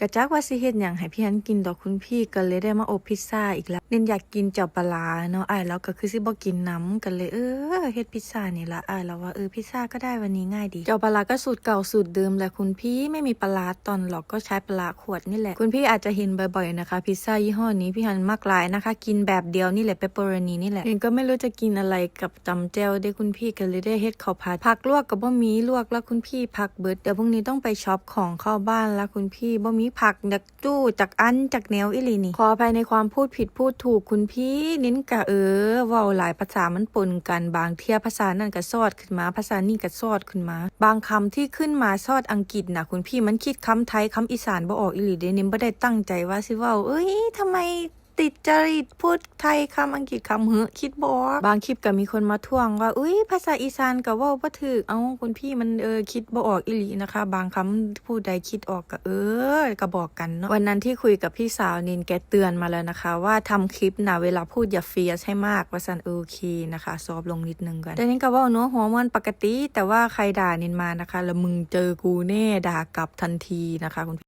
กระจักว่าสิเฮ็ดหยังให้พี่ฮันกินดอกคุณพี่ก็เลยได้มาอบพิซซ่าอีกแล้วเน้นอยากกินเจ้าปลาเนาะอ้ายแล้วก็คือสิบ่กินน้ำกันเลยเออเฮ็ดพิซซ่านี่ละอ้ายแล้วว่าเออพิซซ่าก็ได้วันนี้ง่ายดี เจ้าปลาก็สูตรเก่าสูตรเดิมแหละคุณพี่ไม่มีปลาร้าตอนหรอกก็ใช้ปลาขวดนี่แหละ คุณพี่อาจจะเห็นบ่อยๆนะคะ พิซซ่ายี่ห้อนี้พี่ฮันมักหลายนะคะ กินแบบเดียวนี่แหละเปปเปอโรนีนี่แหละเห็นก็ไม่รู้จะกินอะไรกับจำแจวได้คุณพี่ก็เลยได้เฮ็ดข้าวผัดผักลวกกับบ่มีลวกแล้วคุณพี่ผักเบิดเดี๋ยวพรุ่งนี้ต้องไปช็อปของเข้าบ้านแล้วคุณพี่บ่มีผักจากจู้จากอันจากแนวอิลีนี่ ขออภัยในความพูดผิดพูดถูกคุณพี่นิ้นกะเออเว้าหลายภาษามันปนกันบางเทียภาษานั่นกะซอดขึ้นมา ภาษานี่กะซอดขึ้นมา บางคำที่ขึ้นมาซอดอังกฤษนะคุณพี่มันคิดคำไทยคำอีสานบ่ออกอิลีเดนิมบ่ได้ตั้งใจว่าสิเว้าเอ้ยทำไม ติดจริตพูดไทยคำอังกฤษคำเหอะคิดบอบางคลิปก็มีคนมาท่วงว่าอุ้ยภาษาอีสานก็ว่าบ่ถูกเอ้าคุณพี่มันเออคิดบ่ออกอีหลีนะคะ บางคำพูดใดคิดออกก็เออก็บอกกันเนาะวันนั้นที่คุยกับพี่สาวนินแกเตือนมาแล้วนะคะ ว่าทำคลิปนะเวลาพูดอย่าเฟียสให้มากว่าสันโอเคนะคะซอฟลงนิดนึงกันแต่นี้ก็ว่าเนาะหัวมันปกติ แต่ว่าใครด่านินมานะคะ แล้วมึงเจอกูแน่ด่ากลับทันทีนะคะคุณ